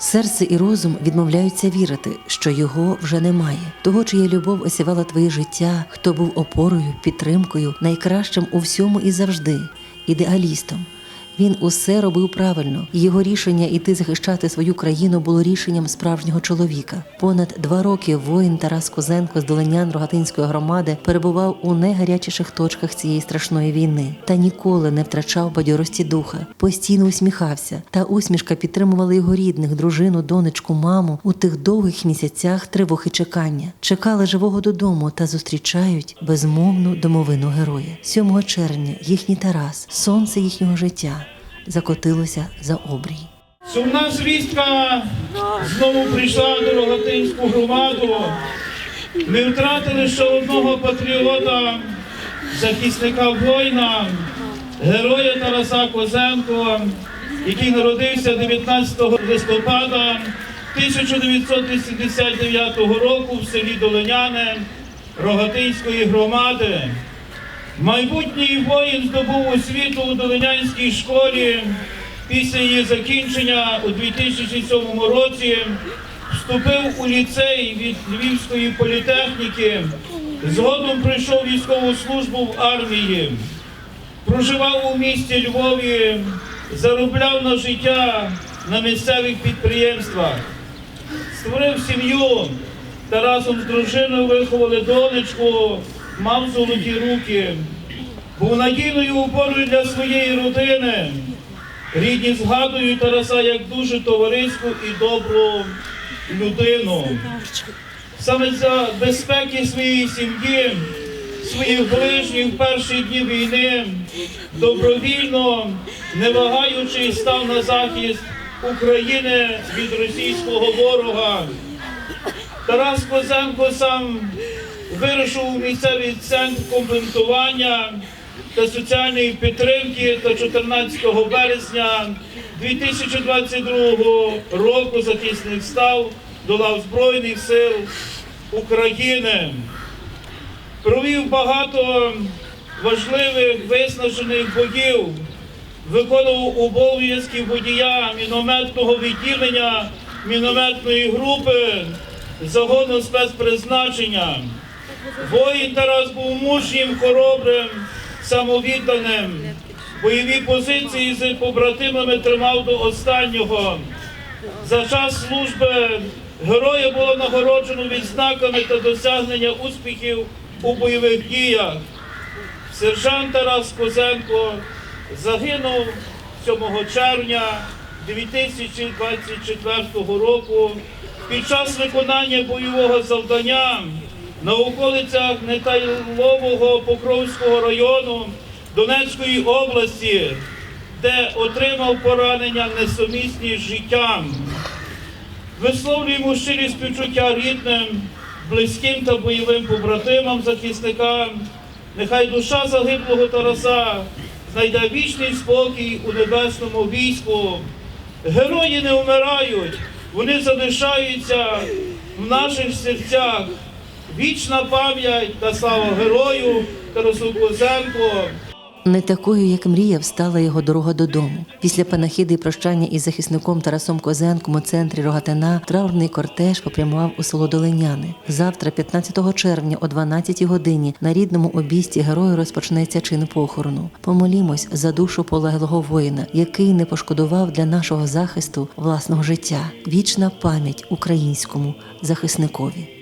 Серце і розум відмовляються вірити, що його вже немає. Того, чия любов осівала твоє життя, хто був опорою, підтримкою, найкращим у всьому і завжди, ідеалістом. Він усе робив правильно, його рішення іти захищати свою країну було рішенням справжнього чоловіка. Понад два роки воїн Тарас Козенко з Долинян Рогатинської громади перебував у найгарячіших точках цієї страшної війни та ніколи не втрачав бадьорості духа, постійно усміхався. Та усмішка підтримувала його рідних, дружину, донечку, маму у тих довгих місяцях тривог і чекання. Чекали живого додому та зустрічають безмовну домовину героя. 7 червня їхній Тарас, сонце їхнього життя, закотилося за обрій. Сумна звістка знову прийшла до Рогатинську громаду. Ми втратили ще одного патріота, захисника воїна, героя Тараса Козенко, який народився 19 листопада 1989 року в селі Долиняне Рогатинської громади. Майбутній воїн здобув освіту у Долинянській школі. Після її закінчення у 2007 році вступив у ліцей від Львівської політехніки. Згодом пройшов військову службу в армії. Проживав у місті Львові, заробляв на життя на місцевих підприємствах. Створив сім'ю та разом з дружиною виховали донечку, мав золоті руки. Був надійною опорою для своєї родини. Рідні згадують Тараса як дуже товариську і добру людину. Саме за безпеки своєї сім'ї, своїх ближніх в перші дні війни добровільно, не вагаючись, став на захист України від російського ворога. Тарас Козенко сам вирушив у місцевий центр комплектування та соціальної підтримки та 14 березня 2022 року захисник став до лав Збройних сил України. Провів багато важливих виснажених боїв, виконував обов'язки водія мінометного відділення мінометної групи загону спецпризначення. Воїн Тарас був мужнім, хоробрим, самовідданим. Бойові позиції з побратимами тримав до останнього. За час служби героя було нагороджено відзнаками та досягнення успіхів у бойових діях. Сержант Тарас Козенко загинув 7 червня 2024 року під час виконання бойового завдання на околицях Нетайлового Покровського району Донецької області, де отримав поранення несумісні з життям. Висловлюємо щирі співчуття рідним, близьким та бойовим побратимам захисникам. Нехай душа загиблого Тараса знайде вічний спокій у небесному війську. Герої не вмирають, вони залишаються в наших серцях. Вічна пам'ять та слава герою Тарасу Козенко. Не такою, як мріяв, стала його дорога додому. Після панахіди і прощання із захисником Тарасом Козенком у центрі Рогатина траурний кортеж попрямував у село Долиняни. Завтра, 15 червня, о 12 годині, на рідному обісті герою розпочнеться чин похорону. Помолімось за душу полеглого воїна, який не пошкодував для нашого захисту власного життя. Вічна пам'ять українському захисникові.